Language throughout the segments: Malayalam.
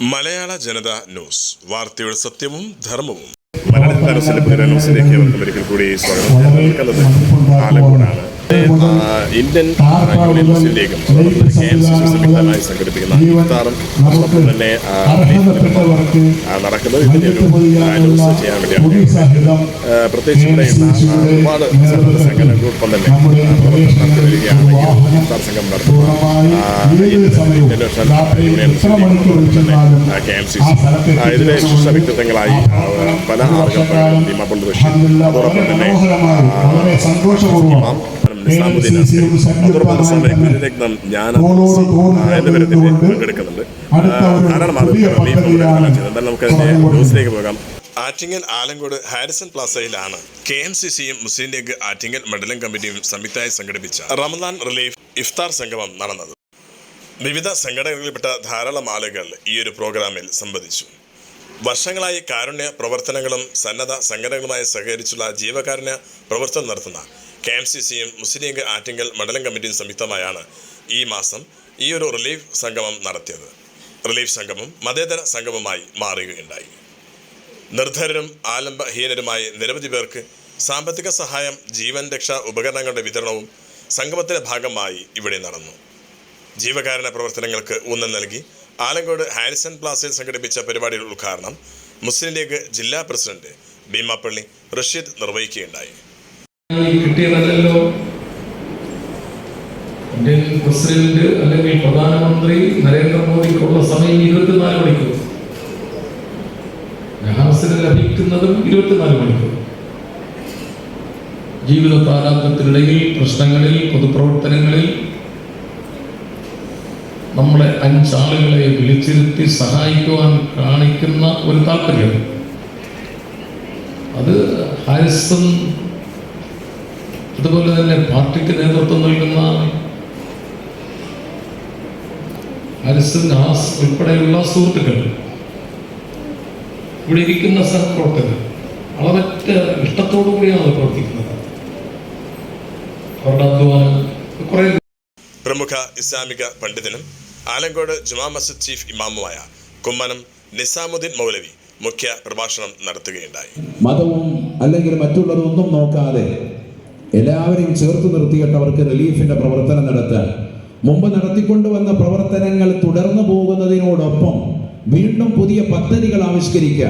മലയാള ജനത ന്യൂസ്. വാർത്തയുടെ സത്യവും ധർമ്മവും. മലയാള ജനത ന്യൂസിലേക്ക് അവർക്കും ഒരിക്കൽ കൂടി സ്വാഗതം. ആലങ്കോടാണ് ആലക്കോടാണ് ഇന്ത്യൻ യൂണിയൻ മുസ്ലിം ലീഗും അതോടൊപ്പം കെ എം സി സി സംയുക്തമായി സംഘടിപ്പിക്കുന്ന ഇഫ്താറും അതോടൊപ്പം തന്നെ നടക്കുന്നത് ഇതിന്റെ ഒരു ന്യൂസ് ചെയ്യാൻ വേണ്ടിയാണ്. പ്രത്യേകിച്ച് ഇവിടെയുള്ള ഒരുപാട് സന്നദ്ധ സംഘടനകളോടൊപ്പം തന്നെ പ്രവർത്തനം വരികയാണെങ്കിൽ ഇഫ്താർ സംഘം നടത്തുന്ന ആ, Indian national union Muslim league തന്നെ കെ എം സി സി. ഇതിലെ ശിക്ഷ വ്യക്തിത്വങ്ങളായി പല ആളുകൾ ദീമാപുൽ റഷീദ് അതോടൊപ്പം തന്നെ ഇമാം നിസാമുദ്ദീൻ അസ്കരി, അതോടൊപ്പം തന്നെ കുരുരത്നം ജ്ഞാന എന്നിവരത്തിൽ പങ്കെടുക്കുന്നുണ്ട്. ആ, ധാരാളം ആളുകൾ റിലീഫ് പങ്കെടുക്കുകയാണ് ചെയ്യുന്നത് എന്തായാലും നമുക്ക് അതിന്റെ ന്യൂസിലേക്ക് പോകാം. ആറ്റിങ്ങൽ ആലങ്കോട് ഹാരിസൺ പ്ലാസയിലാണ് കെ എം സി സിയും മുസ്ലിം ലീഗ് ആറ്റിങ്ങൽ മണ്ഡലം കമ്മിറ്റിയും സംയുക്തമായി സംഘടിപ്പിച്ച റമദാൻ റിലീഫ് ഇഫ്താർ സംഗമം നടന്നത്. വിവിധ സംഘടനകളിൽപ്പെട്ട ധാരാളം ആളുകൾ ഈ ഒരു പ്രോഗ്രാമിൽ സംബന്ധിച്ചു. വർഷങ്ങളായി കാരുണ്യ പ്രവർത്തനങ്ങളും സന്നദ്ധ സംഘടനകളുമായി സഹകരിച്ചുള്ള ജീവകാരുണ്യ പ്രവർത്തനം നടത്തുന്ന കെ എം സി സിയും മുസ്ലിം ലീഗ് ആറ്റിങ്കൽ മണ്ഡലം കമ്മിറ്റിയും സംയുക്തമായാണ് ഈ മാസം ഈ ഒരു റിലീഫ് സംഗമം നടത്തിയത്. റിലീഫ് സംഗമം മതേതര സംഗമമായി മാറുകയുണ്ടായി. നിർധരരും ആലംബഹീനരുമായ നിരവധി പേർക്ക് സാമ്പത്തിക സഹായം ജീവൻ രക്ഷാ ഉപകരണങ്ങളുടെ വിതരണവും സംഗമത്തിന്റെ ഭാഗമായി ഇവിടെ നടന്നു. ജീവകാരുണ്യ പ്രവർത്തനങ്ങൾക്ക് ഊന്നൽ നൽകി ആലങ്കോട് ഹാരിസൺ പ്ലാസയിൽ സംഘടിപ്പിച്ച പരിപാടിയുടെ ഉദ്ഘാടനം മുസ്ലിം ലീഗ് ജില്ലാ പ്രസിഡന്റ് ഭീമാപ്പള്ളി റഷീദ് നിർവഹിക്കുകയുണ്ടായി. കിട്ടിയതല്ലല്ലോ. ഇന്ത്യൻ പ്രസിഡന്റ് അല്ലെങ്കിൽ പ്രധാനമന്ത്രി നരേന്ദ്രമോദിക്കുള്ള സമയം ഇരുപത്തിനാല് മണിക്കൂർ. ജഹാസിന് ലഭിക്കുന്നതും ഇരുപത്തിനാല് മണിക്കൂർ. ജീവിത താരാന്തത്തിനിടയിൽ പ്രശ്നങ്ങളിൽ പൊതുപ്രവർത്തനങ്ങളിൽ നമ്മളെ അഞ്ചാളുകളെ വിളിച്ചിരുത്തി സഹായിക്കുവാൻ കാണിക്കുന്ന ഒരു താല്പര്യം. അത് ഹാരിസൺ അതുപോലെ തന്നെ പാർട്ടിക്ക് നേതൃത്വം നൽകുന്ന ഹരിസൻ ഹാസ് ഉൾപ്പെടെയുള്ള സുഹൃത്തുക്കൾ ഇവിടെ ഇരിക്കുന്ന സഹപ്രവർത്തകർ അളവറ്റ ഇഷ്ടത്തോടു കൂടിയാണ് പ്രവർത്തിക്കുന്നത്. അവരുടെ അധ്വാനം കുറേ പ്രമുഖ ഇസ്ലാമിക പണ്ഡിതനും ആലങ്കോട് ജുമാ മസ്ജിദ് ചീഫ് ഇമാമുമായ കുമ്മനം നിസാമുദ്ദീൻ മൗലവി മുഖ്യ പ്രഭാഷണം നടത്തുകയുണ്ടായി. മതവും അല്ലെങ്കിൽ മറ്റുള്ളതൊന്നും നോക്കാതെ എല്ലാവരെയും ചേർത്ത് നിർത്തിയിട്ട് അവർക്ക് റിലീഫിന്റെ പ്രവർത്തനം നടത്താൻ. മുമ്പ് നടത്തിക്കൊണ്ടുവന്ന പ്രവർത്തനങ്ങൾ തുടർന്നു പോകുന്നതിനോടൊപ്പം വീണ്ടും പുതിയ പദ്ധതികൾ ആവിഷ്കരിക്കുക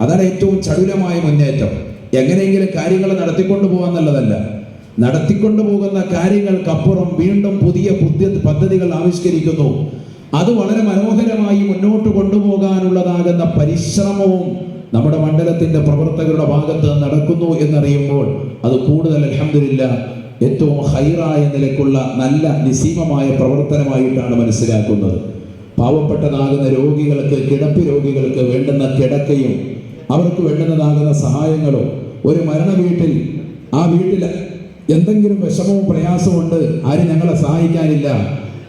അതാണ് ഏറ്റവും ചടുലമായ മുന്നേറ്റം. എങ്ങനെയെങ്കിലും കാര്യങ്ങൾ നടത്തിക്കൊണ്ടു പോകാന്നുള്ളതല്ല നടത്തിക്കൊണ്ടു പോകുന്ന കാര്യങ്ങൾക്കപ്പുറം വീണ്ടും പുതിയ പുതിയ പദ്ധതികൾ ആവിഷ്കരിക്കുന്നു. അത് വളരെ മനോഹരമായി മുന്നോട്ട് കൊണ്ടുപോകാനുള്ളതാകുന്ന പരിശ്രമവും നമ്മുടെ മണ്ഡലത്തിന്റെ പ്രവർത്തകരുടെ ഭാഗത്ത് നടക്കുന്നു എന്നറിയുമ്പോൾ അത് കൂടുതൽ അലഹമില്ല ഏറ്റവും ഹൈറായ നിലക്കുള്ള നല്ല നിസീമമായ പ്രവർത്തനമായിട്ടാണ് മനസ്സിലാക്കുന്നത്. പാവപ്പെട്ടതാകുന്ന രോഗികൾക്ക് കിടപ്പ് രോഗികൾക്ക് വേണ്ടുന്ന കിടക്കയും അവർക്ക് വേണ്ടുന്നതാകുന്ന സഹായങ്ങളും ഒരു മരണ വീട്ടിൽ ആ വീട്ടിൽ എന്തെങ്കിലും വിഷമവും പ്രയാസവും ഉണ്ട് ആരും ഞങ്ങളെ സഹായിക്കാനില്ല.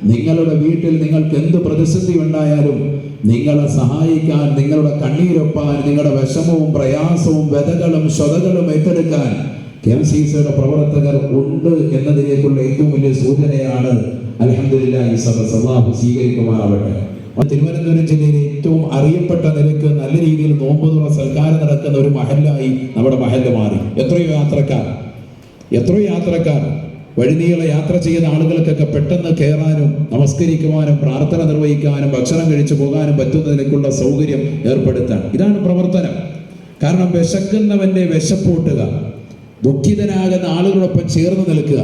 നിങ്ങളുടെ വീട്ടിൽ നിങ്ങൾക്ക് എന്ത് പ്രതിസന്ധി ഉണ്ടായാലും നിങ്ങളെ സഹായിക്കാൻ നിങ്ങളുടെ കണ്ണീരൊപ്പാൻ നിങ്ങളുടെ വിഷമവും പ്രയാസവും വ്യതകളും സ്വതകളും ഏറ്റെടുക്കാൻ കെ എം സി സിയുടെ പ്രവർത്തകർ ഉണ്ട് എന്നതിലേക്കുള്ള ഏറ്റവും വലിയ സൂചനയാണ് അലഹമില്ല ഈ സഭ സഭാഹു സ്വീകരിക്കുമാറാവട്ടെ. തിരുവനന്തപുരം ജില്ലയിലെ ഏറ്റവും അറിയപ്പെട്ട നിരക്ക് നല്ല രീതിയിൽ നോമ്പതുള്ള സൽക്കാരം നടക്കുന്ന ഒരു മഹലായി നമ്മുടെ മഹൽ മാറി. എത്രയോ യാത്രക്കാർ എത്രയോ യാത്രക്കാർ വഴിനീള യാത്ര ചെയ്യുന്ന ആളുകൾക്കൊക്കെ പെട്ടെന്ന് കയറാനും നമസ്കരിക്കുവാനും പ്രാർത്ഥന നിർവഹിക്കാനും ഭക്ഷണം കഴിച്ചു പോകാനും പറ്റുന്നതിലേക്കുള്ള സൗകര്യം ഏർപ്പെടുത്താൻ. ഇതാണ് പ്രവർത്തനം. കാരണം വിശക്കുന്നവന്റെ വിശപ്പൂട്ടുക ദുഃഖിതനാകുന്ന ആളുകളൊപ്പം ചേർന്ന് നിൽക്കുക.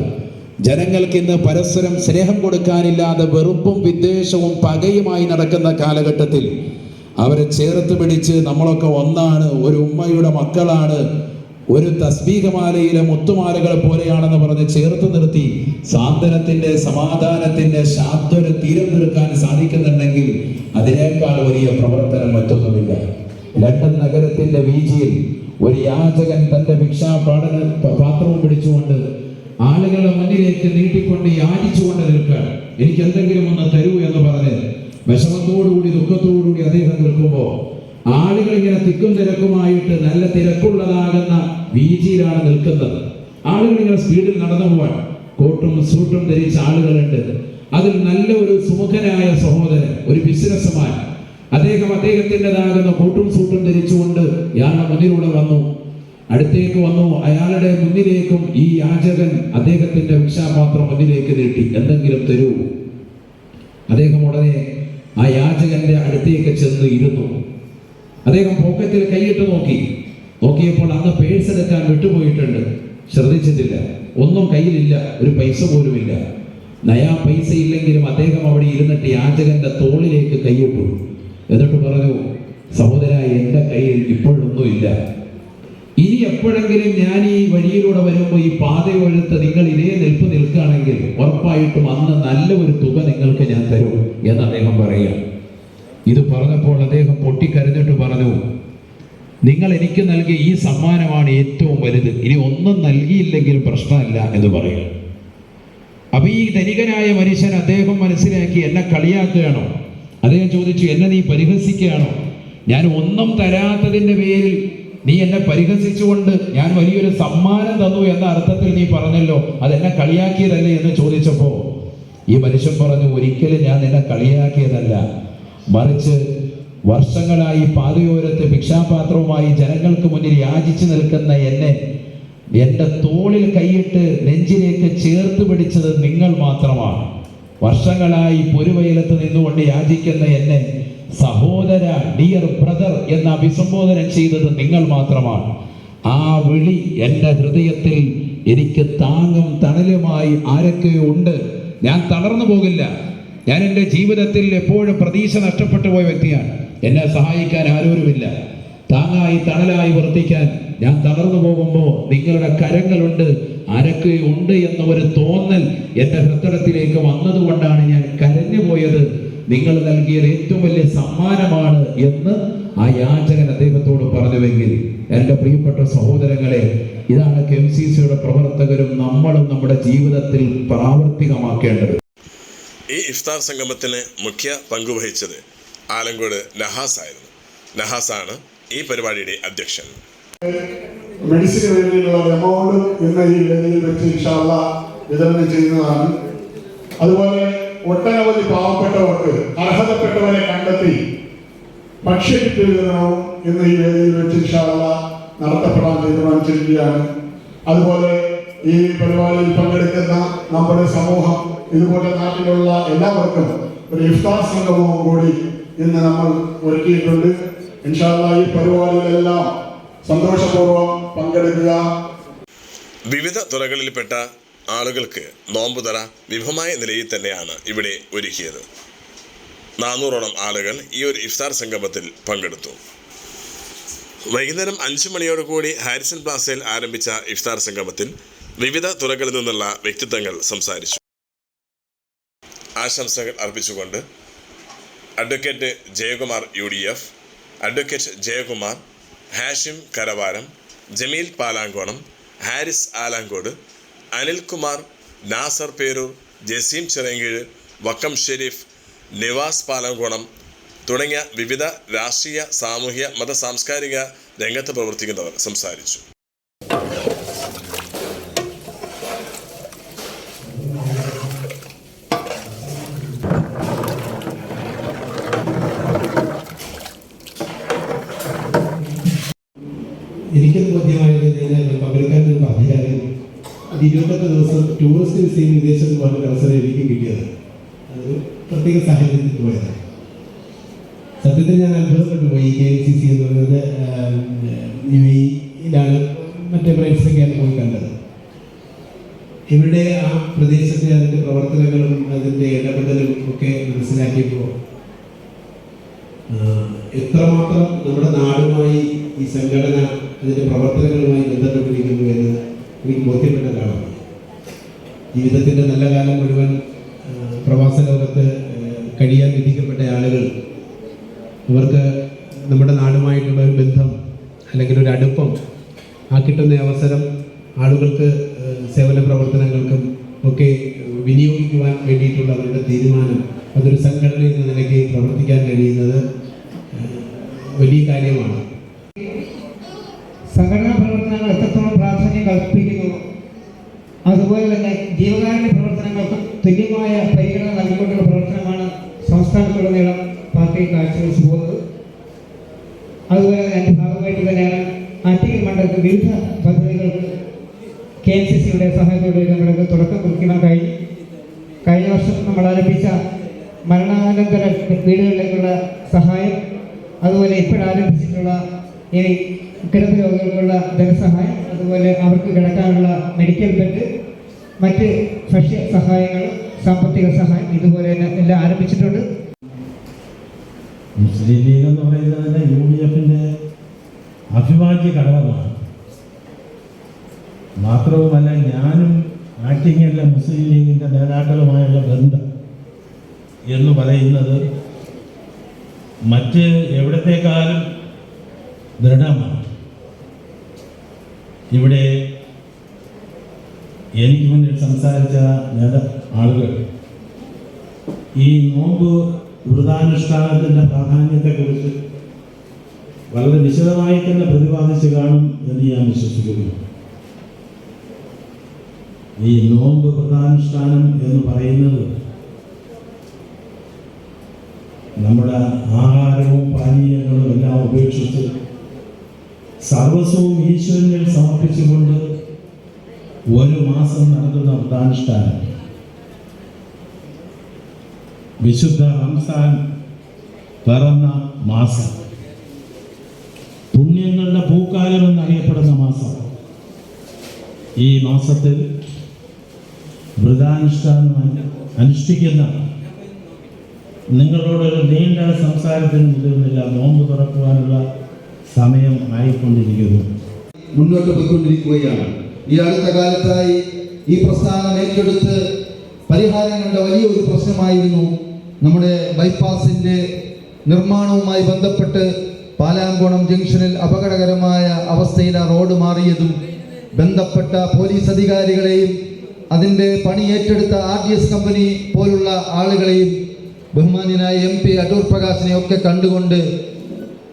ജനങ്ങൾക്ക് ഇന്ന് പരസ്പരം സ്നേഹം കൊടുക്കാനില്ലാതെ വെറുപ്പും വിദ്വേഷവും പകയുമായി നടക്കുന്ന കാലഘട്ടത്തിൽ അവരെ ചേർത്ത് പിടിച്ച് നമ്മളൊക്കെ ഒന്നാണ് ഒരു ഉമ്മയുടെ മക്കളാണ് ഒരു തസ്ബീഹമാലയിലെ മുത്തുമാലകളെ പോലെയാണെന്ന് പറഞ്ഞ് ചേർത്ത് നിർത്തി സാന്ത്വനത്തിന്റെ സമാധാനത്തിന്റെ ശാന്തര തീരം തീർക്കാൻ സാധിക്കുന്നുണ്ടെങ്കിൽ അതിനേക്കാൾ വലിയ പ്രവർത്തനം മറ്റൊന്നുമില്ല ലണ്ടൻ നഗരത്തിന്റെ വീജിയിൽ ഒരു യാചകൻ തന്റെ ഭിക്ഷാപാടന പാത്രവും പിടിച്ചുകൊണ്ട് ആളുകളുടെ മുന്നിലേക്ക് നീട്ടിക്കൊണ്ട് യാചിച്ചുകൊണ്ട് നിൽക്കാൻ എനിക്ക് എന്തെങ്കിലും ഒന്ന് തരൂ എന്ന് പറഞ്ഞ് വിഷമത്തോടുകൂടി ദുഃഖത്തോടുകൂടി അദ്ദേഹം നിൽക്കുമ്പോൾ ആളുകൾ ഇങ്ങനെ തിക്കും തിരക്കുമായിട്ട് നല്ല തിരക്കുള്ളതാകുന്ന വീതിയിലാണ് നിൽക്കുന്നത്. ആളുകൾ ഇങ്ങനെ സ്പീഡിൽ നടന്നു പോവാൻ കോട്ടും സൂട്ടും ധരിച്ച ആളുകളുണ്ട്. അതിൽ നല്ല ഒരു സുമുഖനായ സഹോദരൻ ഒരു ബിസിനസ്സുമാൻ. അദ്ദേഹം അദ്ദേഹത്തിന്റെതാകുന്ന കോട്ടും സൂട്ടും ധരിച്ചുകൊണ്ട് ഇയാളുടെ മുന്നിലൂടെ വന്നു. അടുത്തേക്ക് വന്നു. അയാളുടെ മുന്നിലേക്കും ഈ യാചകൻ അദ്ദേഹത്തിന്റെ ഭിക്ഷാപാത്രം മുന്നിലേക്ക് നീട്ടി. എന്തെങ്കിലും തരൂ. അദ്ദേഹം ഉടനെ ആ യാചകന്റെ അടുത്തേക്ക് ചെന്ന് ഇരുന്നു. അദ്ദേഹം പോക്കറ്റിൽ കൈയിട്ട് നോക്കി. നോക്കിയപ്പോൾ അന്ന് പേഴ്സ് എടുക്കാൻ വിട്ടുപോയിട്ടുണ്ട്. ശ്രദ്ധിച്ചിട്ടില്ല. ഒന്നും കയ്യിലില്ല. ഒരു പൈസ പോലുമില്ല നയാ പൈസ ഇല്ലെങ്കിലും അദ്ദേഹം അവിടെ ഇരുന്നിട്ട് യാചകന്റെ തോളിലേക്ക് കൈയിട്ടു എന്നിട്ട് പറഞ്ഞു സഹോദര എന്റെ കയ്യിൽ ഇപ്പോഴൊന്നുമില്ല ഇനി എപ്പോഴെങ്കിലും ഞാൻ ഈ വഴിയിലൂടെ വരുമ്പോൾ ഈ പാതയൊഴുത്ത് നിങ്ങൾ ഇതേ നിൽപ്പ് നിൽക്കുകയാണെങ്കിൽ ഉറപ്പായിട്ടും അന്ന് നല്ല ഒരു തുക നിങ്ങൾക്ക് ഞാൻ തരും എന്ന് അദ്ദേഹം പറയുക ഇത് പറഞ്ഞപ്പോൾ അദ്ദേഹം പൊട്ടിക്കരഞ്ഞിട്ട് പറഞ്ഞു നിങ്ങൾ എനിക്ക് നൽകിയ ഈ സമ്മാനമാണ് ഏറ്റവും വലുത്. ഇനി ഒന്നും നൽകിയില്ലെങ്കിൽ പ്രശ്നമല്ല എന്ന് പറയുക അപ്പൊ ഈ ധനികനായ മനുഷ്യൻ അദ്ദേഹം മനസ്സിലാക്കി എന്നെ കളിയാക്കുകയാണോ? അദ്ദേഹം ചോദിച്ചു എന്നെ നീ പരിഹസിക്കുകയാണോ? ഞാൻ ഒന്നും തരാത്തതിന്റെ പേരിൽ നീ എന്നെ പരിഹസിച്ചുകൊണ്ട് ഞാൻ വലിയൊരു സമ്മാനം തന്നു എന്ന അർത്ഥത്തിൽ നീ പറഞ്ഞല്ലോ അതെന്നെ കളിയാക്കിയതല്ലേ? എന്ന് ചോദിച്ചപ്പോ ഈ മനുഷ്യൻ പറഞ്ഞു ഒരിക്കലും ഞാൻ നിന്നെ കളിയാക്കിയതല്ല. മറിച്ച് വർഷങ്ങളായി പാതയോരത്ത് ഭിക്ഷാപാത്രവുമായി ജനങ്ങൾക്ക് മുന്നിൽ യാചിച്ചു നിൽക്കുന്ന എന്നെ എന്റെ തോളിൽ കൈയിട്ട് നെഞ്ചിലേക്ക് ചേർത്ത് പിടിച്ചത് നിങ്ങൾ മാത്രമാണ്. വർഷങ്ങളായി പൊരുവയലത്ത് നിന്നുകൊണ്ട് യാചിക്കുന്ന എന്നെ സഹോദര ഡിയർ ബ്രദർ എന്ന് അഭിസംബോധന ചെയ്തത് നിങ്ങൾ മാത്രമാണ്. ആ വിളി എന്റെ ഹൃദയത്തിൽ എനിക്ക് താങ്ങും തണലുമായി ആരൊക്കെയോ ഉണ്ട്. ഞാൻ തളർന്നു പോകില്ല. ഞാൻ എന്റെ ജീവിതത്തിൽ എപ്പോഴും പ്രതീക്ഷ നഷ്ടപ്പെട്ടു പോയ വ്യക്തിയാണ്. എന്നെ സഹായിക്കാൻ ആരോരുമില്ല താങ്ങായി തണലായി വർത്തിക്കാൻ ഞാൻ തളർന്നു പോകുമ്പോൾ നിങ്ങളുടെ കരങ്ങളുണ്ട് ആരൊക്കെ ഉണ്ട് എന്ന ഒരു തോന്നൽ എന്റെ ഹൃദയത്തിലേക്ക് വന്നതുകൊണ്ടാണ് ഞാൻ കരഞ്ഞു പോയത്. നിങ്ങൾ നൽകിയത് ഏറ്റവും വലിയ സമ്മാനമാണ് എന്ന് ആ യാചകൻ അദ്ദേഹത്തോട് പറഞ്ഞുവെങ്കിൽ എന്റെ പ്രിയപ്പെട്ട സഹോദരങ്ങളെ ഇതാണ് കെ എം സി സിയുടെ പ്രവർത്തകരും നമ്മളും നമ്മുടെ ജീവിതത്തിൽ പ്രാവർത്തികമാക്കേണ്ടത്. ഈ ഇഫ്താർ സംഗമത്തിന് മുഖ്യ പങ്കുവഹിച്ചത് ആലങ്കോട് നഹാസ് ആയിരുന്നു. നഹാസാണ് ഈ പരിപാടിയുടെ അധ്യക്ഷൻ. മെഡിസിന് വേണ്ടിയുള്ള എമൗണ്ട് എന്ന ഈ വേദിയിൽ വെച്ച് ഇൻഷാല്ല വിതരണം ചെയ്യുന്നതാണ്. അതുപോലെ ഒട്ടനവധി പാവപ്പെട്ടവർക്ക് അർഹതപ്പെട്ടവരെ കണ്ടെത്തി ഭക്ഷ്യക്കിറ്റ് വിതരണവും ഇന്ന് ഈ വേദിയിൽ വെച്ച് ഇൻഷാല്ല നടത്തപ്പെടാൻ തീരുമാനിച്ചിരിക്കുകയാണ്. അതുപോലെ ഈ പരിപാടിയിൽ പങ്കെടുക്കുന്ന നമ്മുടെ സമൂഹം ഇതുപോലെ നാട്ടിലുള്ള എല്ലാവർക്കും ഒരു ഇഫ്താർ സംഗമവും കൂടി ഇന്ന് നമ്മൾ ഒരുക്കിയിട്ടുണ്ട്. ഇൻഷാല്ല ഈ പരിപാടിയിലെല്ലാം സന്തോഷപൂർവം പങ്കെടുക്കുക. വിവിധ തുറകളിൽപ്പെട്ട ആളുകൾക്ക് നോമ്പുതറ വിഭമായ നിലയിൽ തന്നെയാണ് ഇവിടെ ഒരുക്കിയത്. നാനൂറോളം ആളുകൾ ഈ ഒരു ഇഫ്താർ സംഗമത്തിൽ പങ്കെടുത്തു. വൈകുന്നേരം അഞ്ച് മണിയോടുകൂടി ഹാരിസൺ പ്ലാസയിൽ ആരംഭിച്ച ഇഫ്താർ സംഗമത്തിൽ വിവിധ തുറകളിൽ നിന്നുള്ള വ്യക്തിത്വങ്ങൾ സംസാരിച്ചു. ആശംസകൾ അർപ്പിച്ചുകൊണ്ട് advocate Jayakumar U D F advocate Jayakumar Hashim Karavaram Jameel Palamkonam Haris Alamcode Anilkumar Nasar Perur Jaseem Chirayinkeezh Vakkom Sherif Nivas Palamkonam തുടങ്ങിയ വിവിധ രാഷ്ട്രീയ സാമൂഹ്യ മത സാംസ്കാരിക രംഗത്ത് പ്രവർത്തിക്കുന്നവർ സംസാരിച്ചു. എനിക്കത് ബോധ്യമായത് ഞാൻ പങ്കെടുക്കാൻ ഒരു പറഞ്ഞാലും അത് ഇരുപത്തെട്ട് ദിവസം ടൂറിസ്റ്റ് വിസയും വിദേശത്ത് പോകാൻ അവസരം എനിക്ക് കിട്ടിയത്. അതൊരു പ്രത്യേക സാഹചര്യത്തിൽ പോയതാണ്. സത്യത്തിൽ ഞാൻ അത്ഭുതപ്പെട്ടു പോയി കെ എൻ സി സി എന്ന് പറയുന്നത് യു എയിലാണ് മറ്റേ പ്രൈസൊക്കെയാണ് പോയി കണ്ടത്. ഇവിടെ ആ പ്രദേശത്തെ അതിന്റെ പ്രവർത്തനങ്ങളും അതിന്റെ ഇടപെടലും ഒക്കെ മനസ്സിലാക്കിയപ്പോൾ എത്രമാത്രം നമ്മുടെ നാടുമായി ഈ സംഘടന അതിന്റെ പ്രവർത്തനങ്ങളുമായി ബന്ധപ്പെട്ടിരിക്കുന്നു എന്ന് എനിക്ക് ബോധ്യപ്പെട്ട ഒരാളാണ്. ജീവിതത്തിന്റെ നല്ല കാലം മുഴുവൻ പ്രവാസ ലോകത്ത് കഴിയാൻ വിധിക്കപ്പെട്ട ആളുകൾ അവർക്ക് നമ്മുടെ നാടുമായിട്ടുള്ള ഒരു ബന്ധം അല്ലെങ്കിൽ ഒരു അടുപ്പം ആ കിട്ടുന്ന അവസരം ആളുകൾക്ക് സേവന പ്രവർത്തനങ്ങൾക്കും ഒക്കെ വിനിയോഗിക്കുവാൻ വേണ്ടിയിട്ടുള്ള അവരുടെ തീരുമാനം അതൊരു സംഘടന എന്ന നിലയ്ക്ക് പ്രവർത്തിക്കാൻ കഴിയുന്നത് വലിയ കാര്യമാണ്. സംഘടനാ പ്രവർത്തനങ്ങൾ എത്രത്തോളം പ്രാധാന്യം കൽപ്പിക്കുന്നു? അതുപോലെ തന്നെ ജീവകാരുണ്യ പ്രവർത്തനങ്ങൾക്ക് തുല്യമായ പരിഗണന നൽകിക്കൊണ്ടുള്ള പ്രവർത്തനമാണ് സംസ്ഥാനത്തുടനീളം പാർട്ടി കാഴ്ചവെച്ച് പോകുന്നത് അതുപോലെ തന്നെ അതിന്റെ ഭാഗമായിട്ട് തന്നെയാണ് ആറ്റിക്കൽ മണ്ഡലത്തിൽ വിവിധ പദ്ധതികൾക്ക് കെ എൻ സി സിയുടെ സഹായത്തോടെ നമ്മൾ ആരംഭിച്ച മരണാനന്തര വീടുകളിലേക്കുള്ള സഹായം അതുപോലെ ഇപ്പോഴാരംഭിച്ചിട്ടുള്ള ഈ കിടപ്പ് രോഗികൾക്കുള്ള ധനസഹായം അതുപോലെ അവർക്ക് കിടക്കാനുള്ള മെഡിക്കൽ ബെഡ് മറ്റ് ഭക്ഷ്യ സഹായങ്ങൾ സാമ്പത്തിക സഹായം ഇതുപോലെ തന്നെ എല്ലാം ആരംഭിച്ചിട്ടുണ്ട്. മുസ്ലിം ലീഗ് എന്ന് പറയുന്നത് യു ഡി എഫിന്റെ അഭിവാജ്യ ഘടകമാണ്. മാത്രവുമല്ല ഞാനും ആറ്റിങ്ങലിലെ മുസ്ലിം ലീഗിന്റെ നേതാക്കളുമായുള്ള ബന്ധം എന്ന് പറയുന്നത് മറ്റ് എവിടത്തേക്കാളും ദൃഢമാണ്. ഇവിടെ എനിക്ക് മുന്നിൽ സംസാരിച്ച നേത ആളുകൾ ഈ നോമ്പ് വ്രതാനുഷ്ഠാനത്തിന്റെ പ്രാധാന്യത്തെക്കുറിച്ച് വളരെ വിശദമായി തന്നെ പ്രതിപാദിച്ച് കാണും എന്ന് ഞാൻ വിശ്വസിക്കുന്നു. ഈ നോമ്പ് വ്രതാനുഷ്ഠാനം എന്ന് പറയുന്നത് നമ്മുടെ ആഹാരവും പാനീയങ്ങളും എല്ലാം ഉപേക്ഷിച്ച് സർവസ്വവും ഈശ്വരനിൽ സമർപ്പിച്ചുകൊണ്ട് ഒരു മാസം നടത്തുന്ന വ്രതാനുഷ്ഠാനം വിശുദ്ധ റംസാൻ പിറന്ന മാസം. പുണ്യങ്ങളുടെ പൂക്കാലം എന്നറിയപ്പെടുന്ന മാസം. ഈ മാസത്തിൽ വ്രതാനുഷ്ഠാനം അനു- അനുഷ്ഠിക്കുന്ന നിങ്ങളോടൊരു നീണ്ട സംസാരത്തിന് മുതിർന്നില്ല നോമ്പ് തുറക്കുവാനുള്ള സമയം ആയിക്കൊണ്ടിരിക്കുന്നു. മുന്നോട്ട് പോയിക്കൊണ്ടിരിക്കുകയാണ്. ഈ അടുത്ത കാലത്തായി ഈ പ്രസ്ഥാനം ഏറ്റെടുത്ത് പരിഹാരം കണ്ട വലിയൊരു പ്രശ്നമായിരുന്നു നമ്മുടെ ബൈപ്പാസിന്റെ നിർമ്മാണവുമായി ബന്ധപ്പെട്ട് പാലാങ്കോണം ജംഗ്ഷനിൽ അപകടകരമായ അവസ്ഥയിൽ ആ റോഡ് മാറിയതും. ബന്ധപ്പെട്ട പോലീസ് അധികാരികളെയും അതിന്റെ പണി ഏറ്റെടുത്ത ആർ ഡി എസ് കമ്പനി പോലുള്ള ആളുകളെയും ബഹുമാന്യനായ എം പി അടൂർ പ്രകാശിനെ ഒക്കെ കണ്ടുകൊണ്ട്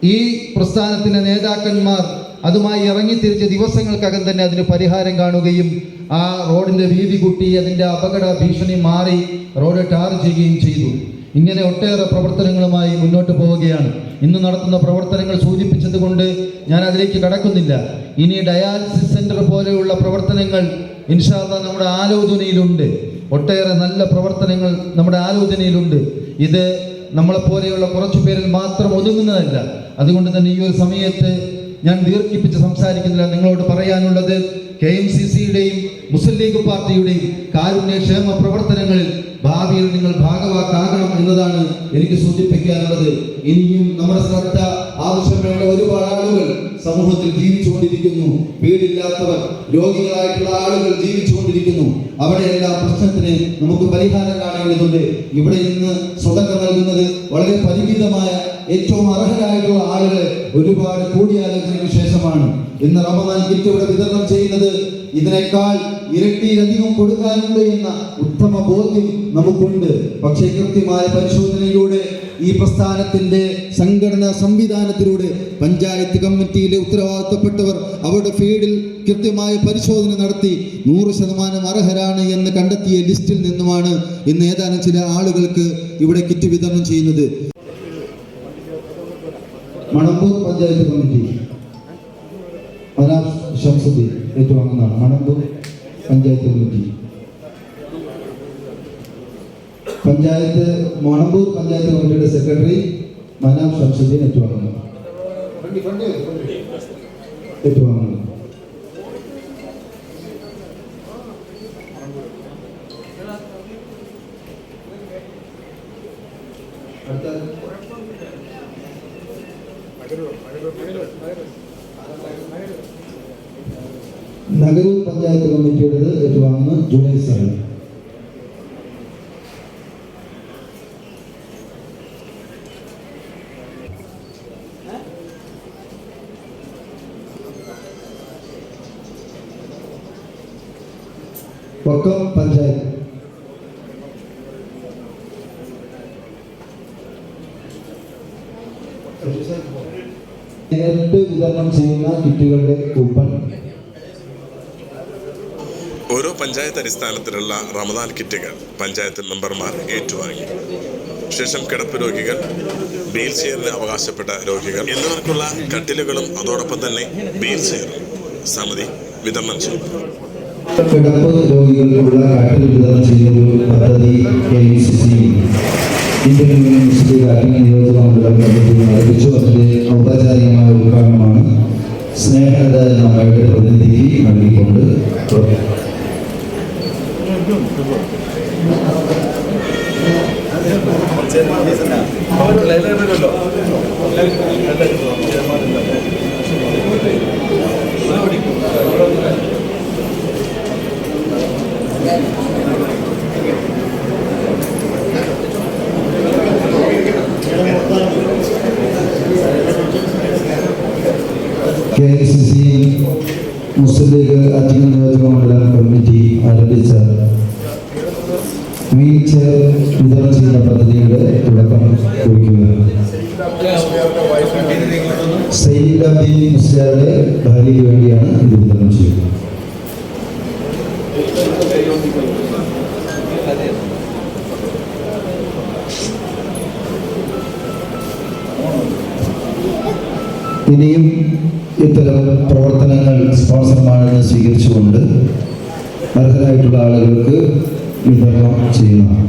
ഈ പ്രസ്ഥാനത്തിന്റെ നേതാക്കന്മാർ അതുമായി ഇറങ്ങി ഇറങ്ങിത്തിരിച്ച ദിവസങ്ങൾക്കകം തന്നെ അതിന് പരിഹാരം കാണുകയും ആ റോഡിന്റെ വീതി കൂട്ടി അതിന്റെ അപകട ഭീഷണി മാറി റോഡ് ടാർ ചെയ്യുകയും ചെയ്തു. ഇങ്ങനെ ഒട്ടേറെ പ്രവർത്തനങ്ങളുമായി മുന്നോട്ട് പോവുകയാണ്. ഇന്ന് നടത്തുന്ന പ്രവർത്തനങ്ങൾ സൂചിപ്പിച്ചതുകൊണ്ട് ഞാൻ അതിലേക്ക് കടക്കുന്നില്ല. ഇനി ഡയാലിസിസ് സെന്റർ പോലെയുള്ള പ്രവർത്തനങ്ങൾ ഇൻഷാല്ല നമ്മുടെ ആലോചനയിലുണ്ട്. ഒട്ടേറെ നല്ല പ്രവർത്തനങ്ങൾ നമ്മുടെ ആലോചനയിലുണ്ട്. ഇത് നമ്മളെപ്പോലെയുള്ള കുറച്ചു പേരിൽ മാത്രം ഒതുങ്ങുന്നതല്ല. അതുകൊണ്ട് തന്നെ ഈ ഒരു സമയത്ത് ഞാൻ ദീർഘിപ്പിച്ച് സംസാരിക്കുന്നില്ല. നിങ്ങളോട് പറയാനുള്ളത് കെ എം സി സിയുടെയും മുസ്ലിം ലീഗ് പാർട്ടിയുടെയും കാരുണ്യ ക്ഷേമ പ്രവർത്തനങ്ങളിൽ ഭാവിയിൽ നിങ്ങൾ ഭാഗവാക്കാകണം എന്നതാണ് എനിക്ക് സൂചിപ്പിക്കാനുള്ളത്. ഇനിയും നമ്മുടെ ശ്രദ്ധ ആവശ്യമുള്ള ഒരുപാട് ആളുകൾ സമൂഹത്തിൽ ജീവിച്ചുകൊണ്ടിരിക്കുന്നു. വീടില്ലാത്തവർ രോഗികളായിട്ടുള്ള ആളുകൾ ജീവിച്ചുകൊണ്ടിരിക്കുന്നു. അവിടെയെല്ലാം പ്രശ്നത്തിന് നമുക്ക് പരിഹാരം കാണേണ്ടതുണ്ട്. ഇവിടെ നിന്ന് സ്വതക്ക നൽകുന്നത് വളരെ പരിമിതമായ ഏറ്റവും അർഹരായിട്ടുള്ള ആളുകളെ ഒരുപാട് കൂടിയാലോചനയ്ക്ക് ശേഷമാണ്. ഇന്ന് റമദാൻ കിറ്റ് ഇവിടെ വിതരണം ചെയ്യുന്നത് ഇതിനേക്കാൾ ഇരട്ടിയിലധികം കൊടുക്കാനുണ്ട് എന്ന ഉത്തമ ബോധ്യം നമുക്കുണ്ട്. പക്ഷേ കൃത്യമായ പരിശോധനയിലൂടെ ഈ പ്രസ്ഥാനത്തിന്റെ സംഘടനാ സംവിധാനത്തിലൂടെ പഞ്ചായത്ത് കമ്മിറ്റിയിലെ ഉത്തരവാദിത്തപ്പെട്ടവർ അവരുടെ ഫീൽഡിൽ കൃത്യമായ പരിശോധന നടത്തി നൂറ് ശതമാനം അർഹരാണ് എന്ന് കണ്ടെത്തിയ ലിസ്റ്റിൽ നിന്നുമാണ് ഇന്ന് ഏതാനും ചില ആളുകൾക്ക് ഇവിടെ കിറ്റ് വിതരണം ചെയ്യുന്നത്. മണമ്പൂർ പഞ്ചായത്ത് കമ്മിറ്റി. ഏറ്റുവാങ്ങുന്നതാണ്. മണമ്പൂർ പഞ്ചായത്ത് കമ്മിറ്റി. പഞ്ചായത്ത് മണമ്പൂർ പഞ്ചായത്ത് കമ്മിറ്റിയുടെ സെക്രട്ടറി മനാം ഷംസുദ്ദീൻ ഏറ്റുവാങ്ങുന്നു. ഏറ്റുവാങ്ങുന്നു. നഗരൂർ പഞ്ചായത്ത് കമ്മിറ്റിയുടേത് ഏറ്റുവാങ്ങുന്ന ജൂലൈ സെവൻ വക്കം പഞ്ചായത്ത്. നേരിട്ട് വിതരണം ചെയ്യുന്ന കിറ്റുകളുടെ കൂപ്പൺ. ഓരോ പഞ്ചായത്ത് അടിസ്ഥാനത്തിലുള്ള റമദാൻ കിറ്റുകൾ പഞ്ചായത്ത് മെമ്പർമാർ ഏറ്റുവാങ്ങി. ശേഷം കിടപ്പ് രോഗികൾ വീൽ ചെയറിന് അവകാശപ്പെട്ട രോഗികൾ എന്നിവർക്കുള്ള കട്ടിലുകളും അതോടൊപ്പം തന്നെ വീൽ ചെയറും സമിതി വിതരണം ചെയ്തു കിടപ്പ് രോഗികൾക്കുള്ള കാറ്റിൽ വിതരണം ചെയ്യുന്ന ഒരു പദ്ധതി K M C C Indian union Muslim league Attingal നിയോജക മണ്ഡലം കമ്മിറ്റി ആരംഭിച്ചു അതിന്റെ ഔപചാരികമായ ഉദ്ഘാടനമാണ് സ്നേഹത എന്ന നൽകിക്കൊണ്ട് തുടങ്ങി. K C C Muslim league Attingal നിയോജക മണ്ഡലം കമ്മിറ്റി ആരംഭിച്ച വീൽ ചെയർ വിതരണം ചെയ്യുന്ന പദ്ധതിയുടെ തുടക്കം കുറിക്കുകയാണ് സൈനികാബ്ദി മുസ്ലിയാരുടെ ഭാര്യയ്ക്ക് വേണ്ടിയാണ് ഇത് വിതരണം ചെയ്യുന്നത്. ഇനിയും ഇത്തരം പ്രവർത്തനങ്ങൾ സ്പോൺസർമാരിൽ സ്വീകരിച്ചുകൊണ്ട് അർഹരായിട്ടുള്ള ആളുകൾക്ക് വിതരണം ചെയ്യുന്നതാണ്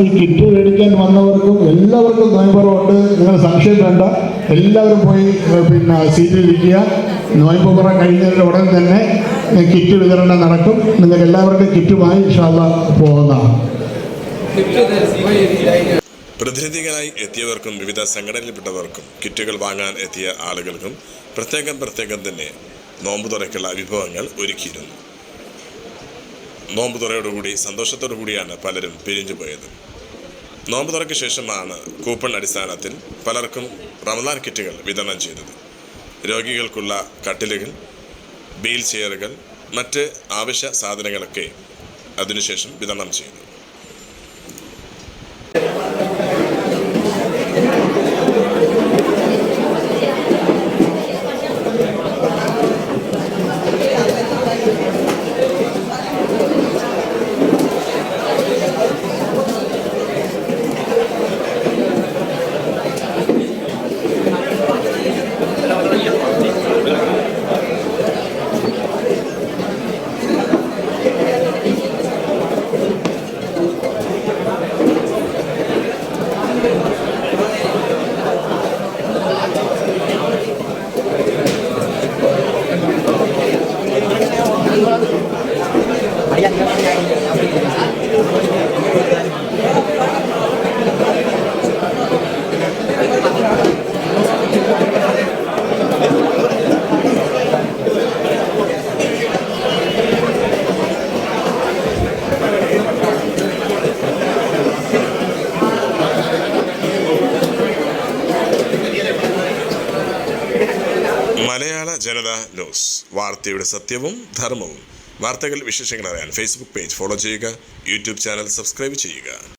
ഈ കിറ്റ് മേടിക്കാൻ വന്നവർക്കും എല്ലാവർക്കും നൊയമ്പുറ ഉണ്ട്. നിങ്ങൾ സംശയം വേണ്ട. എല്ലാവരും പോയി പിന്നെ പിന്നെ സീറ്റിലിരിക്കുക. നൊയമ്പുറ കഴിഞ്ഞതിന് ഉടൻ തന്നെ കിറ്റ് വിതരണം നടക്കും. നിങ്ങൾക്ക് എല്ലാവർക്കും കിറ്റുമായി ഇൻഷാല്ല പോകുന്നതാണ്. പ്രതിനിധികളായി എത്തിയവർക്കും വിവിധ സംഘടനയിൽപ്പെട്ടവർക്കും കിറ്റുകൾ വാങ്ങാൻ എത്തിയ ആളുകൾക്കും പ്രത്യേകം പ്രത്യേകം തന്നെ നോമ്പ് തുറയ്ക്കുള്ള വിഭവങ്ങൾ ഒരുക്കിയിരുന്നു. നോമ്പ് തുറയോടുകൂടി സന്തോഷത്തോടു കൂടിയാണ് പലരും പിരിഞ്ഞു പോയത്. നോമ്പ് തുറയ്ക്ക് ശേഷമാണ് കൂപ്പൺ അടിസ്ഥാനത്തിൽ പലർക്കും റമദാൻ കിറ്റുകൾ വിതരണം ചെയ്തത്. രോഗികൾക്കുള്ള കട്ടിലുകൾ വീൽ ചെയറുകൾ മറ്റ് ആവശ്യ സാധനങ്ങളൊക്കെ അതിനുശേഷം വിതരണം ചെയ്തു മലയാള ജനത ന്യൂസ് വാർത്തയുടെ സത്യവും ധർമ്മവും. വാർത്തകൾ വിശേഷങ്ങൾ അറിയാൻ ഫേസ്ബുക്ക് പേജ് ഫോളോ ചെയ്യുക യൂട്യൂബ് ചാനൽ സബ്സ്ക്രൈബ് ചെയ്യുക.